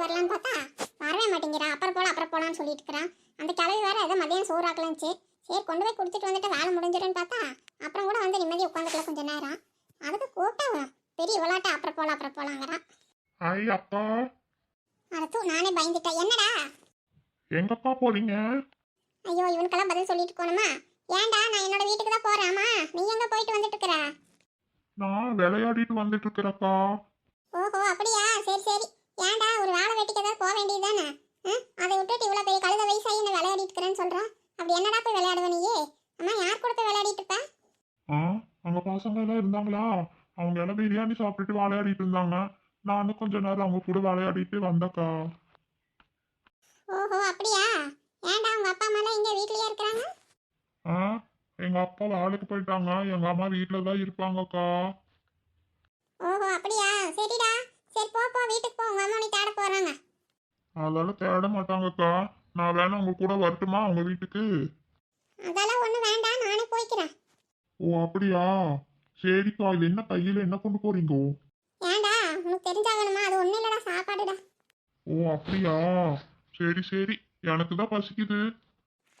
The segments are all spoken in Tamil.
போயிட்டு வரலான்னு பார்த்தா வரவே மாட்டேங்கிறான் அப்புறம் போலாம் அப்புறம் போலாம்னு சொல்லிட்டு இருக்கிறான் அந்த கிளவி வேற ஏதோ மதியம் சோறு ஆக்கலாம்ச்சு சரி கொண்டு போய் கொடுத்துட்டு வந்துட்டு வேலை முடிஞ்சிடும்னு பார்த்தா அப்புறம் கூட வந்து நிம்மதி உட்காந்துக்கலாம் கொஞ்ச நேரம். அதுக்கு கூப்பிட்டா பெரிய விளாட்டா அப்புறம் போலாம் அப்புறம் போலாங்கிறான் ஐ அக்கா அடுத்து நானே பயந்துட்டேன். என்னடா? எங்கக்கா போறீங்க? ஐயோ இவனுக்கெல்லாம் பதில் சொல்லிட்டு போகணுமா? ஏன்டா நான் என்னோட வீட்டுக்கு தான் போறேம்மா நீ எங்க போயிட்டு வந்துட்டு இருக்கிற? நான் விளையாடிட்டு வந்துட்டு இருக்கிறக்கா ஓஹோ அப்படியா? சரி சரி. ஏன்டா ஒரு வேலை வெட்டிக்கு ஏதாவது போக வேண்டியதுதானே? அதை விட்டுட்டு இவ்வளோ பெரிய கழுத வயசாகி என்ன விளையாடிட்டு இருக்கிறேன்னு சொல்கிறேன் அப்படி என்னடா போய் விளையாடுவ நீயே? அம்மா யார் கூட போய் விளையாடிட்டு இருப்ப? ஆ அங்க பசங்க எல்லாம் இருந்தாங்களா? அவங்க எல்லாம் பிரியாணி சாப்பிட்டுட்டு விளையாடிட்டு இருந்தாங்க. நானும் கொஞ்ச நேரம் அவங்க கூட விளையாடிட்டு வந்தக்கா ஓஹோ அப்படியா? ஏன்டா உங்க அப்பா அம்மாலாம் இங்கே வீட்லயே இருக்கிறாங்க? ஆ எங்க அப்பா வேலைக்கு போயிட்டாங்க. எங்க அம்மா வீட்டில தான் இருப்பாங்கக்கா. ஓஹோ அப்படியா? சரிடா. சரி போ போ வீட்டுக்கு போ. உங்க அம்மா உன்னை தேட போறாங்க. அதெல்லாம் தேட மாட்டாங்கக்கா. நான் வேணா உங்க கூட வரட்டுமா உங்க வீட்டுக்கு? அதெல்லாம் ஒன்றும் வேண்டாம் நானே போய்க்கிறேன். ஓ அப்படியா? சரிக்கா இது என்ன கையில என்ன கொண்டு போறீங்க? ஏன்டா உனக்கு தெரிஞ்சாகணுமா? அது ஒன்றும் இல்லடா சாப்பாடுடா. ஓ அப்படியா? சரி சரி. எனக்கு தான் பசிக்குது.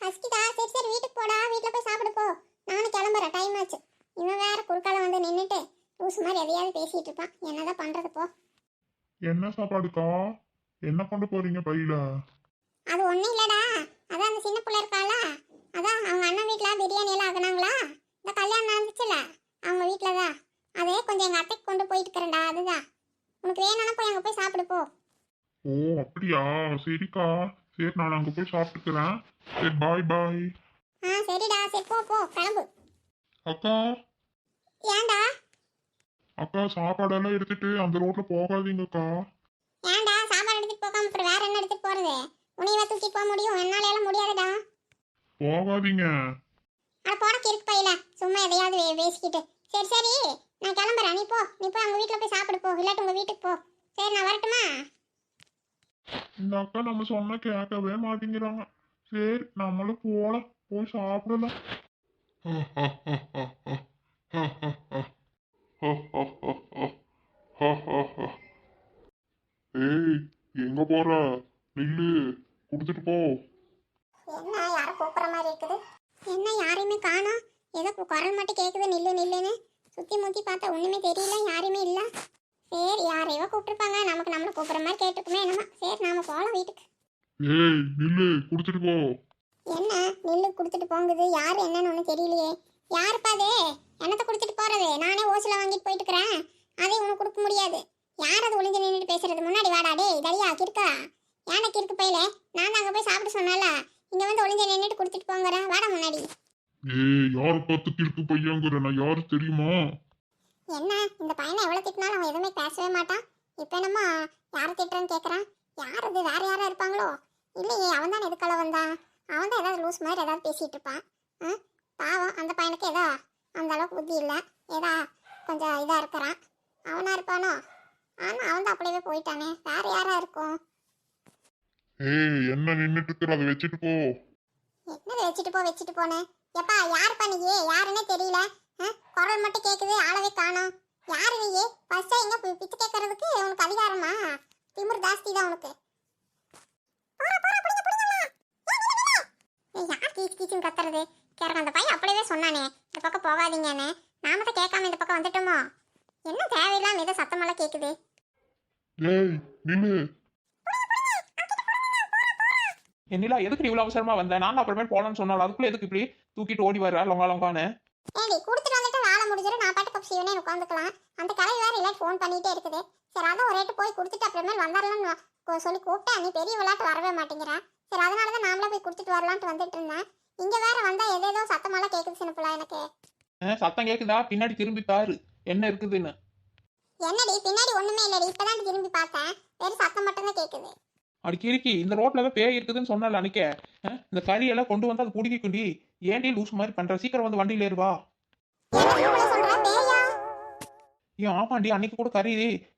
பசிக்குதா? சரி சரி வீட்டுக்கு போடா. வீட்டில் போய் சாப்பிடு போ. நானும் கிளம்புறேன். டைம் ஆச்சு. இவன் வேற குறுக்கால வந்து நின்றுட்டு லூஸ் மாதிரி எதையாவது பேசிட்டு இருப்பான். என்னதான் பண்றது போ. என்ன சாப்பாடுக்கா? என்ன கொண்டு போறீங்க பையில? அது ஒன்றும் இல்லடா. அதான் அந்த சின்ன பிள்ளை இருக்கால அதான் அவங்க அண்ணன் வீட்டில் பிரியாணி எல்லாம் ஆக்குனாங்களா? இந்த கல்யாணம் நடந்துச்சுல? அவங்க வீட்டில் தான். அதே கொஞ்சம் எங்கள் அத்தைக்கு கொண்டு போயிட்டு இருக்கிறேன்டா. அதுதான். உனக்கு வேணும்னா போய் அங்கே போய் சாப்பிடு போ. ஓ அப்படியா? சரிக்கா. சரி நான் அங்க போய் சாப்பிட்டுக்கிறேன். சரி பாய் பாய் ஆ சரிடா. சரி போ போ. கிளம்பு. அக்கா. ஏன்டா? அக்கா சாப்பாடெல்லாம் எடுத்துட்டு அந்த ரோட்ல போகாதீங்கக்கா. ஏன்டா சாப்பாடு எடுத்துட்டு போகாம அப்புறம் வேற என்ன எடுத்துட்டு போறது? உனையவா தூக்கிட்டு போக முடியும்? என்னால எல்லாம் முடியாதுடா. போகாதீங்க. அட போடக்கு இருக்கு பையில. சும்மா எதையாவது வே- பேசிக்கிட்டு சரி சரி. நான் கிளம்புறேன். நீ போ. நீ போய் அவங்க வீட்டில் போய் சாப்பிடு போ. இல்லாட்டி உங்க வீட்டுக்கு போ. சரி நான் வரட்டுமா? இந்த அக்கா நம்ம சொன்ன கேட்கவே மாட்டேங்கிறாங்க. சரி நம்மளும் போலாம். போய் சாப்பிடலாம். ஏய் எங்க போற? நில்லு. குடுத்துட்டு போ. என்ன யாரும் கூப்பிட்ற மாதிரி இருக்குது? என்ன யாரையுமே காணோம்? ஏதோ குரல் மட்டும் கேட்குது நில்லு நில்லுன்னு. சுற்றி முற்றி பார்த்தா ஒன்றுமே தெரியல யாருமே இல்லை. சரி யாரையோ கூப்பிட்டுருப்பாங்க. நமக்கு நம்மளை கூப்பிட்ற மாதிரி கேட்டுக்குமே என்னமா. சரி நாம போகலாம் வீட்டுக்கு. ஏய் நில்லு. குடுத்துட்டு போ. என்ன நெல்லு கொடுத்துட்டு போங்குது. யார் என்னன்னு ஒன்றும் தெரியலையே. யாருப்பா அது? என்னத்தை கொடுத்துட்டு போறது நானே ஓசில வாங்கிட்டு போயிட்டு இருக்கிறேன் அதை உனக்கு கொடுக்க முடியாது. யார் அது ஒளிஞ்சு நின்றுட்டு பேசுறது? முன்னாடி வாடா டேய் தடியா கிறுக்கா. ஏன்டா கிறுக்கு பையில? நான் அங்கே போய் சாப்பிட சொன்னால இங்கே வந்து ஒளிஞ்சு நின்றுட்டு கொடுத்துட்டு போங்கறேன் வாடா முன்னாடி. ஏய் யார பார்த்து கிறுக்கு பையங்கிற? நான் யாரு தெரியுமா? என்ன? இந்த பையனை எவ்வளோ திட்டினாலும் அவன் எதுவுமே பேசவே மாட்டான். இப்போ என்னமோ யாரை திட்டுறேன்னு கேட்குறான் யார் அது? வேற யாரா இருப்பாங்களோ? இல்லையே அவன் தான் எதுக்கால வந்தான் அவன் தான் ஏதாவது லூஸ் மாதிரி ஏதாவது பேசிட்டு இருப்பான். பாவம் அந்த பையனுக்கு ஏதோ அந்த அளவுக்கு புத்தி இல்லை. ஏதா கொஞ்சம் இதாக இருக்கிறான். அவனா இருப்பானோ? ஆனால் அவன் தான் அப்படியே போயிட்டானே. வேற யாரா இருக்கும்? ஏய் என்ன நின்னுட்டு இருக்கிற? அதை வச்சுட்டு போ. என்னது வச்சுட்டு போ வச்சுட்டு போனேன்? எப்பா யாருப்பா நீயே யாருன்னே தெரியல. ஆ? குரல் மட்டும் கேட்குது ஆளவே காணோம். யாரு நீயே ஃபர்ஸ்டா எங்க பி- பிச்சை கேட்கறதுக்கு உனக்கு அதிகாரமா? திமிர் ஜாஸ்தி தான் உனக்கு. போடா, போடா, பிடிங்க, பிடிங்கம்மா. ஏய், நில்லு, நில்லு. ஏய், யார் கீச்சு கீச்சுன்னு கத்துறது? கேட்க அந்த பையன் அப்படியே சொன்னானே. இந்த பக்கம் போகாதீங்கன்னு. நாம தான் கேட்காம இந்த பக்கம் வந்துட்டோமோ? என்ன தேவையில்லாம ஏதோ சத்தமெல்லாம் கேட்குது ஏய் நில்லு. என்னிலா எதுக்கு நீ இவ்வளோ அவசரமா வந்த? நான் அப்புறமே போலான்னு சொன்னாலும் அதுக்குள்ள எதுக்கு இப்படி தூக்கிட்டு ஓடி வர லொங்கா லொங்கான்னு. ஏடி கொடுத்துட்டு வந்துட்டு வேலை முடிஞ்சிடும். நான் பாட்டு பப்ஸ் இவனே உட்காந்துக்கலாம். அந்த கலை வேற இல்லை ஃபோன் பண்ணிட்டே இருக்குது. சரி அதான் ஒரு ரேட்டு போய் கொடுத்துட்டு அப்புறமே வந்துடலாம்னு கொ- சொல்லி கூப்பிட்டேன் நீ பெரிய விளையாட்டு வரவே மாட்டேங்கிறேன் சரி அதனால தான் நாமளே போய் கொடுத்துட்டு வரலான்ட்டு வந்துட்டு இருந்தேன் இங்க வேற வந்தா ஏதேதோ சத்தமெல்லாம் கேட்குது சின்னப்பிள்ளை எனக்கு அஹ், சத்தம் கேக்குதா? பின்னாடி திரும்பி பாரு. என்ன இருக்குதுன்னு. என்னடி? பின்னாடி ஒண்ணுமே இல்லடி. இப்பதான் திரும்பி பார்த்தேன். வெறும் சத்தம் மட்டும்தான் கேட்குது அடி கிறுக்கி இந்த ரோட்ல தான் பேய் இருக்குதுன்னு சொன்னல அன்னைக்கே. இந்த கறியெல்லாம் கொண்டு வந்து அது குடிக்க குண்டி ஏன்டி லூஸ் மாதிரி பண்ற? சீக்கிரம் வந்து வண்டியில ஏறுவா ஏன் ஆமாண்டி. அன்னைக்கு கூட கறி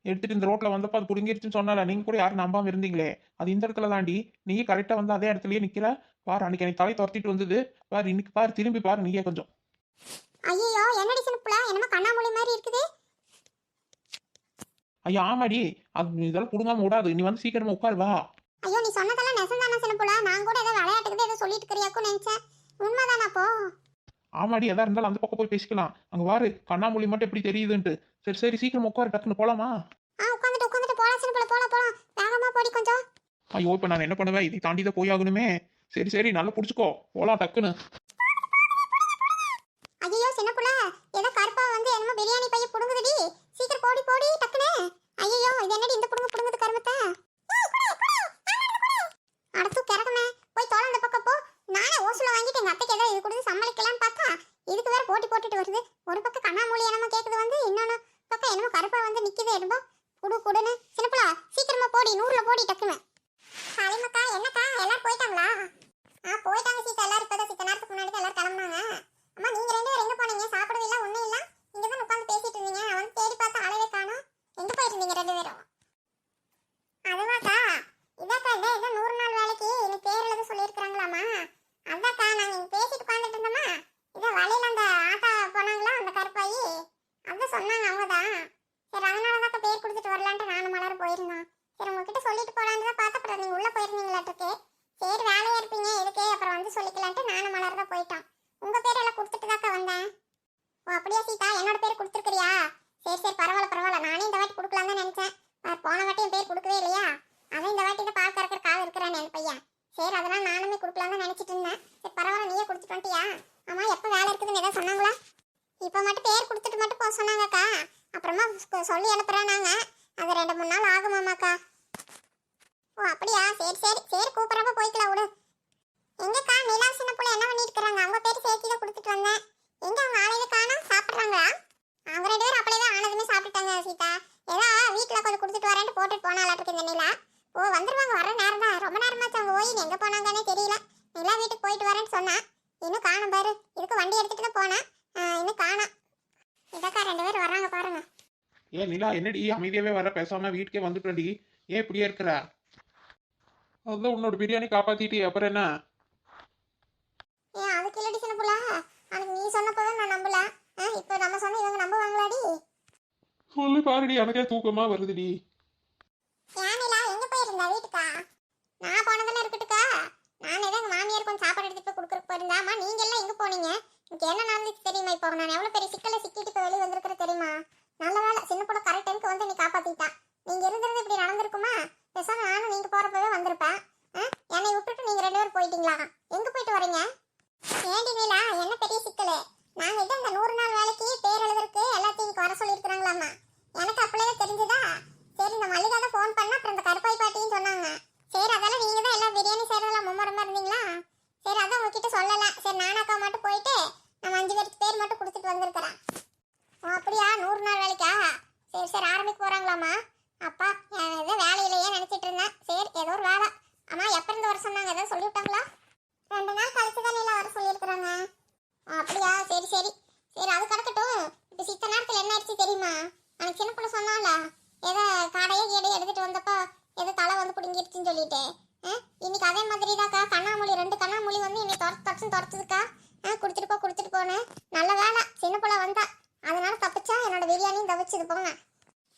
எடுத்துட்டு இந்த ரோட்ல வந்தப்ப அது குடுங்கிருச்சுன்னு சொன்னால. நீங்க கூட யாரும் நம்பாம இருந்தீங்களே. அது இந்த இடத்துல தாண்டி. நீ கரெக்டா வந்து அதே இடத்துலயே நிக்கிற. பாரு அன்னைக்கு எனக்கு தலை துரத்திட்டு வந்தது. பாரு இன்னைக்கு பாரு திரும்பி பாரு நீயே கொஞ்சம். ஐயோ என்னடி சின்னப்பிள்ளை என்னமோ கண்ணாமூலி மாதிரி இருக்குது. ஐயா ஆமாடி. அது இதெல்லாம் புடுங்காம விடாது நீ வந்து சீக்கிரமா உட்காரு வா. ஐயோ நீ சொன்னதெல்லாம் நெசந்தானா சின்ன புள்ள நான் கூட ஏதோ விளையாட்டுக்கு ஏதோ சொல்லிட்டு இருக்கிறியாக்கும் நினைச்சேன். உண்மைதானா அப்போ ஆமாடி எதா இருந்தாலும் அந்த பக்கம் போய் பேசிக்கலாம். அங்க வாரு. கண்ணாமூலி மட்டும் எப்படி தெரியுதுன்ட்டு. சரி சரி சீக்கிரம் உட்காரு. டக்குன்னு போலாமா? ஆ உட்காந்துட்டு உட்காந்துட்டு போலாம் சின்ன புள்ள போலாம் போலாம். வேகமா போடி கொஞ்சம். ஐயோ இப்போ நான் என்ன பண்ணுவேன்? இதை தாண்டி தான் போய் ஆகணுமே சரி சரி நல்லா பிடிச்சிக்கோ. போலாம் டக்குன்னு. சின்ன புள்ள ஏதோ கருப்பா வந்து என்னமோ பிரியாணி பைய புடுங்க சீக்கிரம் போடி போடி டக்குனு ஐயோ இது என்னடி இந்த புடுங்கு புடுங்குது கருமத்தை அடுத்து கிடக்குமே போய் தோல அந்த பக்கம் போ நானே ஓசுல வாங்கிட்டு எங்க அத்தைக்கு ஏதோ இது கொடுத்து சமாளிக்கலாம்னு பார்த்தா இதுக்கு வேற போட்டி போட்டுட்டு வருது ஒரு பக்கம் கண்ணாமூலி என்னமோ கேக்குது வந்து இன்னொன்னு பக்கம் என்னமோ கருப்பா வந்து நிக்குது என்னமோ குடு குடுன்னு சின்ன புள்ள சீக்கிரமா போடி நூறுல போடி டக்குனு காளிமக்கா என்னக்கா எல்லாரும் போயிட்டாங்களா ஆ போயிட்டாங்க சீதா எல்லாரும் இப்பதான் சீத்த நேரத்துக்கு முன்னாடி தான் எல்லாரும் கிளம்புனாங்க அம்மா நீங்க ரெண்டு பேரும் எங்க போனீங்க சாப்பிடவே இல்ல ஒண்ணும் இல்ல இங்க தான் உட்கார்ந்து பேசிட்டு இருந்தீங்க நான் வந்து தேடி பார்த்தா ஆளவே காணோம் எங்க போயிட்டு இருந்தீங்க ரெண்டு பேரும் அதுவாக்கா இதாக்கா இந்த ஏதோ நூறு நாள் வேலைக்கு எனக்கு பேர் எழுத சொல்லியிருக்கிறாங்களாமா அதாக்கா நாங்க இங்க பேசிட்டு உட்கார்ந்துட்டு இருந்தோமா இத வழியில அந்த ஆட்டா போனாங்களா அந்த கருப்பாயி அதான் சொன்னாங்க அவங்க தான் சரி அதனால தான் பேர் கொடுத்துட்டு வரலான்ட்டு நானும் மலர் போயிருந்தான். சரி உங்ககிட்ட சொல்லிட்டு போலான்னு தான் பார்த்தா அப்புறம் நீங்க உள்ள போயிருந்தீங்களாட்டுக்கு. சரி வேலையாக இருப்பீங்க எதுக்கே? அப்புறம் வந்து சொல்லிக்கலான்ட்டு நானும் மலர் தான் போயிட்டான். உங்க பேரெல்லாம் கொடுத்துட்டு தாக்கா வந்தேன். ஓ அப்படியா சீதா? என்னோட பேர் கொடுத்துருக்கிறியா? சரி சரி பரவாயில்ல பரவாயில்ல. நானே இந்த வாட்டி கொடுக்கலாம் தான் நினச்சேன். போன வாட்டி என் பேர் கொடுக்கவே இல்லையா? அதான் இந்த வாட்டி தான் பால் கறக்கிற கால் இருக்கிறான் என் பையன். சரி அதெல்லாம் நானுமே கொடுக்கலாம் தான் நினச்சிட்டு இருந்தேன். சரி பரவாயில்ல நீயே கொடுத்துட்டு வந்துட்டியா? எப்போ வேலை இருக்குதுன்னு எதாவது சொன்னாங்களா? இப்போ மட்டும் பேர் கொடுத்துட்டு மட்டும் போக சொன்னாங்கக்கா. அப்புறமா சொல்லி அனுப்புகிறேன் ரெண்டு மூணு நாள் ஆகுமாமாக்கா ஓ அப்படியா? சரி சரி. சரி கூப்பிட்றப்ப போய்க்கலாம் விடு. எங்கக்கா? நிலா சின்ன பிள்ளை என்ன பண்ணிட்டு இருக்கிறாங்க? அவங்க பேர் சேர்த்து தான் கொடுத்துட்டு வந்தேன். எங்க அவங்க ஆளையில காணும்? சாப்பிட்றாங்களா? அவங்க ரெண்டு பேரும் அப்படியே தான் ஆனதுமே சாப்பிட்டுட்டாங்க சீதா. ஏதா வீட்டில் கொஞ்சம் கொடுத்துட்டு வரேன்ட்டு போட்டுட்டு போனாலாட்டுக்கு இந்த நிலா. ஓ வந்துருவாங்க வர நேரம் தான். ரொம்ப நேரமாச்சு அவங்க ஓய் எங்கே போனாங்கன்னே தெரியல. நிலா வீட்டுக்கு போயிட்டு வரேன்னு சொன்னா. இன்னும் காணும் பாரு. இதுக்கு வண்டி எடுத்துட்டு தான் போனேன் ஆ, இன்னும் காணோம் இதக்கா ரெண்டு பேரும் வர்றாங்க பாருங்க ஏன் நிலா என்னடி அமைதியாவே வர பேசாம வீட்டுக்கே வந்துட்டடி ஏன் இப்படியே இருக்கிற? அதான் உன்னோட பிரியாணி காப்பாத்திட்டு அப்புறம் என்ன? ஏன் அதுக்கு இல்லடி சின்ன புள்ள. அன்னைக்கு நீ சொன்னப்பதான் நான் நம்பல. இப்போ நம்ம சொன்ன இவங்க நம்புவாங்களாடி? சொல்லு பாருடி எனக்கே தூக்கமா வருதுடி. ஏன் நிலா எங்க போயிருந்தா வீட்டுக்கா? நான் போனதெல்லாம் இருக்கட்டுக்கா. நான் எங்க மாமியார் கொஞ்சம் சாப்பாடு எடுத்துட்டு போய் கொடுக்குறக்கு போயிருந்தா அம்மா நீங்க எல்லாம் எங்க போனீங்க? எனக்கு என்ன நடந்துச்சு தெரியுமா இப்போ? நான் எவ்வளவு பெரிய சிக்கல சிக்கிட்டு இப்போ வெளியே தெரியுமா? நல்ல வேலை சின்ன பொண்ணு கரெக்ட் டைமுக்கு வந்து நீ காப்பாத்திட்டா. நீங்க இருந்திருந்து இப்படி நடந்திருக்குமா? பேசாம நானும் நீங்க போறப்பவே வந்திருப்பேன். ஆ? என்னை விட்டுட்டு நீங்க ரெண்டு பேரும் போயிட்டீங்களா? எங்க போயிட்டு வரீங்க? ஏண்டி நீலா என்ன பெரிய சிக்கலு? நாங்க இது இந்த நூறு நாள் வேலைக்கு பேர் எழுதுறதுக்கு எல்லாத்தையும் வர சொல்லியிருக்கிறாங்களாமா எனக்கு அப்படியே தெரிஞ்சுதா? சரி இந்த மளிகை தான் ஃபோன் பண்ணா அப்புறம் இந்த கருப்பாய் பாட்டியும் சொன்னாங்க சரி அதெல்லாம் நீங்க தான் எல்லாம் பிரியாணி செய்யறதெல்லாம் மும்மரமா இருந்தீங்களா சரி அதான் உங்ககிட்ட சொல்லல சரி நானாக்கா மட்டும் போயிட்டு நம்ம அஞ்சு பேருக்கு பேர் மட்டும் கொடுத்துட்டு வந்திருக்கிறேன் ஓ அப்படியா நூறு நாள் வேலைக்கா சரி சரி ஆரம்பிக்க போறாங்களாமா அப்பா நான் ஏதோ வேலையிலேயே நினைச்சிட்டு இருந்தேன் சரி ஏதோ ஒரு வேலை அம்மா எப்ப இருந்து வர சொன்னாங்க ஏதோ சொல்லிவிட்டாங்களா ரெண்டு நாள் கழிச்சு தான் நீல வர சொல்லியிருக்கிறாங்க ஓ, அப்படியா சரி சரி சரி அது கிடக்கட்டும் இப்போ சித்த நேரத்தில் என்ன ஆயிடுச்சு தெரியுமா எனக்கு சின்ன பொண்ணு சொன்னால ஏதோ கடையை கேடு எடுத்துட்டு வந்தப்போ ஏதோ தலை வந்து பிடுங்கிருச்சுன்னு சொல்லிட்டு ஆ, இன்னைக்கு அதே மாதிரி தாக்கா கண்ணாமூலி ரெண்டு கண்ணாமூலி வந்து என்னை துரத்து துரத்து துரத்துதுக்கா ஆ கொடுத்துட்டு போ கொடுத்துட்டு போனேன் நல்ல வேலை சின்ன பிள்ளை வந்தா அதனால தப்பிச்சா என்னோட பிரியாணியும் தப்பிச்சுது போங்க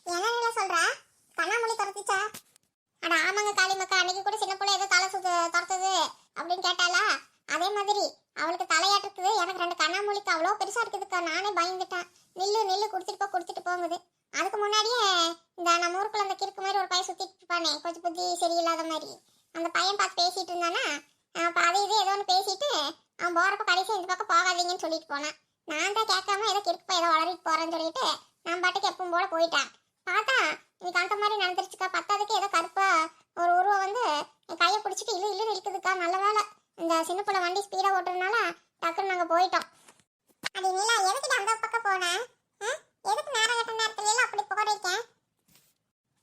என்ன நிலை சொல்ற கண்ணாமூலி துரத்துச்சா அட ஆமாங்க காளிமக்கா அன்னைக்கு கூட சின்ன பிள்ளை ஏதோ தலை சுத்து துரத்துது அப்படின்னு கேட்டாளா? அதே மாதிரி அவளுக்கு தலையாட்டுறது எனக்கு ரெண்டு கண்ணாமூலிக்கு அவ்வளோ பெருசா இருக்குதுக்கா. நானே பயந்துட்டேன். நில்லு நில்லு கொடுத்துட்டு போ கொடுத்துட்டு போங்குது. அதுக்கு முன்னாடியே இந்த நம்ம ஊருக்குள்ள அந்த கிறுக்கு மாதிரி ஒரு பையன் சுத்திட்டு இருப்பானே கொஞ்சம் புத்தி சரியில்லாத மாதிரி. அந்த பையன் பார்த்து பேசிட்டு இருந்தானா அப்போ அதை இது ஏதோ ஒன்று பேசிட்டு அவன் போறப்ப கடைசி இந்த பக்கம் போகாதீங்கன்னு சொல்லிட்டு போனான். நான் தான் கேட்காம ஏதோ கிறுக்கு ஏதோ வளரிட்டு போறேன்னு சொல்லிட்டு நான் பாட்டுக்கு எப்பவும் போல போயிட்டேன். பார்த்தா இன்னைக்கு அந்த மாதிரி நடந்துருச்சுக்கா. பத்தாதுக்கு ஏதோ கருப்பா ஒரு உருவம் வந்து என் கையை பிடிச்சிட்டு இல்லு இல்லுன்னு இழுக்குதுக்கா. நல்ல வேலை. இந்த சின்ன பிள்ளை வண்டி ஸ்பீடா ஓட்டுறதுனால டக்குன்னு நாங்க போயிட்டோம். அது நீலா எதுக்கு அந்த பக்கம் போனேன் எதுக்கு நேரம் கட்ட நேரத்துல எல்லாம் அப்படி போறீங்க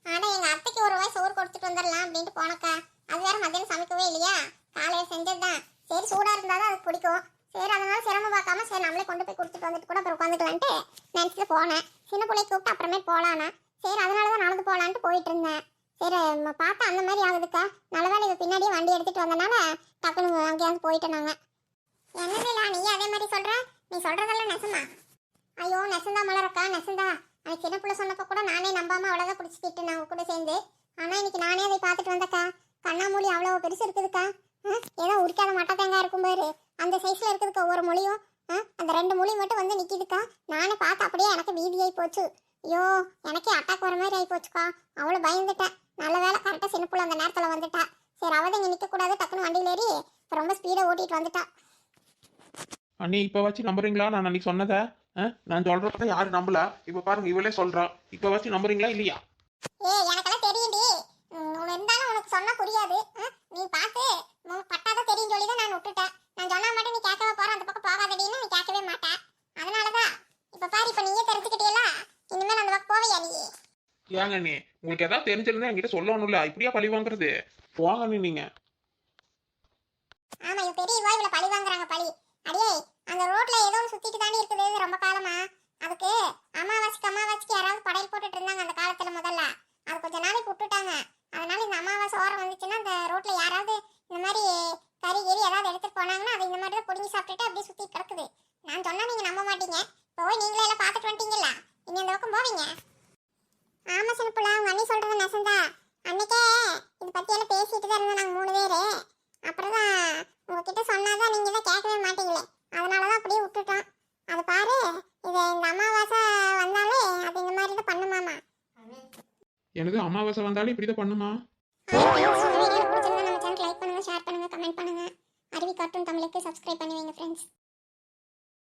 ஆனா எங்க அத்தைக்கு ஒரு வாய் சோறு கொடுத்துட்டு வந்துடலாம் அப்படின்ட்டு போனக்கா. அது வேற மத்தியானம் சமைக்கவே இல்லையா? காலையில செஞ்சதுதான். சரி சூடா இருந்தாதான் அதுக்கு பிடிக்கும். சரி அதனால சிரமம் பார்க்காம சரி நம்மளே கொண்டு போய் கொடுத்துட்டு வந்துட்டு கூட அப்புறம் உட்காந்துக்கலான்ட்டு நினைச்சிட்டு போனேன். சின்ன பிள்ளைய கூப்பிட்டு அப்புறமே போலானா சரி அதனாலதான் நடந்து போலான்ட்டு போயிட்டு இருந்தேன். சரி நம்ம பார்த்தா அந்த மாதிரி ஆகுதுக்கா. நல்ல வேலை இவ பின்னாடியே வண்டி எடுத்துட்டு வந்தனால டக்குனு அங்கேயாவது போயிட்டோம் நாங்கள் என்ன நீ அதே மாதிரி சொல்கிற நீ சொல்கிறதெல்லாம் நெசமா ஐயோ நெசந்தா மலரக்கா நெசந்தா அன்னைக்கு சின்ன பிள்ளை சொன்னப்ப கூட நானே நம்பாமல் அவ்வளோதான் பிடிச்சிக்கிட்டு நான் கூட சேர்ந்து. ஆனால் இன்னைக்கு நானே அதை பார்த்துட்டு வந்தக்கா. கண்ணாமூலி அவ்வளோ பெருசு இருக்குதுக்கா. ஆ, ஏதோ உரிக்காத மட்டை தேங்காய் இருக்கும் பாரு. அந்த சைஸில் இருக்குதுக்கா ஒவ்வொரு மொழியும் ஆ, அந்த ரெண்டு மொழி மட்டும் வந்து நிற்கிதுக்கா நானே பார்த்து அப்படியே எனக்கு பீதியாகி போச்சு. ஐயோ எனக்கே அட்டாக் வர மாதிரி ஆகி போச்சுக்கா. அவ்வளோ பயந்துட்டேன். நல்ல வேலை கரெக்டாக சின்ன புள்ள அந்த நேரத்தில் வந்துட்டா. சரி அவதான் இங்கே நிற்கக்கூடாது டக்குன்னு வண்டியில் ஏறி இப்ப ரொம்ப ஸ்பீடாக ஓட்டிட்டு வந்துட்டா. அண்ணி இப்போ வச்சு நம்புறீங்களா? நான் அன்னைக்கு சொன்னதை ஆ? நான் சொல்றப்ப யாரும் நம்பல? இப்போ பாருங்க இவளே சொல்றா. இப்போ வச்சு நம்புறீங்களா இல்லையா? ஏய் எனக்கெல்லாம் தெரியும்டி. இருந்தாலும் உனக்கு சொன்னா புரியாது ஆ? நீ பார்த்து உன் பட்டாதான் தெரியும் சொல்லி தான் நான் விட்டுட்டேன் நான் சொன்னா மட்டும் நீ கேட்கவே போற அந்த பக்கம் போகாதடின்னு நீ கேட்கவே மாட்டேன் அதனாலதான் இப்ப பாரு இப்ப நீயே தெரிஞ்சுக்கிட்டீங்களா இனிமேல் அந்த பக்கம் போவையா நீ ஏங்க நீ? உங்களுக்கு ஏதாவது தெரிஞ்சிருந்தா என்கிட்ட சொல்லணும்ல. இப்படியா பழி வாங்குறது? போங்க நீங்க ஆமா இவ பெரிய இவா இவள பழி வாங்குறாங்க பழி அடியே அந்த ரோட்ல ஏதோ ஒன்று சுத்திட்டு தாண்டி இருக்குது இது ரொம்ப காலமா அதுக்கு அமாவாசைக்கு அமாவாசைக்கு யாராவது படையல் போட்டுட்டு இருந்தாங்க அந்த காலத்துல முதல்ல அது கொஞ்ச நாளைக்கு விட்டுட்டாங்க அதனால இந்த அமாவாசை ஓரம் வந்துச்சுன்னா அந்த ரோட்ல யாராவது இந்த மாதிரி கறி கறி ஏதாவது எடுத்துட்டு போனாங்கன்னா அது இந்த மாதிரி தான் பிடுங்கி சாப்பிட்டுட்டு அப்படியே சுத்தி கிடக்குது நான் சொன்னா நீங்க நம்ப மாட்டீங்க இப்போ போய் நீங்களே எல்லாம் பார்த்துட்டு வந்துட்டீங்களா நீங்க அந்த பக்கம் போவீங்க ஆமா சின்னப்புள்ள உங்க அண்ணி சொல்றது நெசந்தா அன்னைக்கே இது பத்தி எல்லாம் பேசிட்டு தான் இருந்தோம் நாங்க மூணு பேரு. அப்புறம் தான் உங்ககிட்ட சொன்னாதான் நீங்க தான் கேட்கவே மாட்டீங்களே. அதனால தான் அப்படியே விட்டுட்டோம். அது பாரு இது இந்த அமாவாசை வந்தாலே அது இந்த மாதிரி தான் பண்ணுமாமா. எனது அமாவாசை வந்தாலும் இப்படி தான் பண்ணுமா லைக் பண்ணுங்க ஷேர் பண்ணுங்க கமெண்ட் பண்ணுங்க. அருவி கார்ட்டூன் தமிழுக்கு சப்ஸ்கிரைப் பண்ணி வைங்க ஃப்ரெண்ட்ஸ்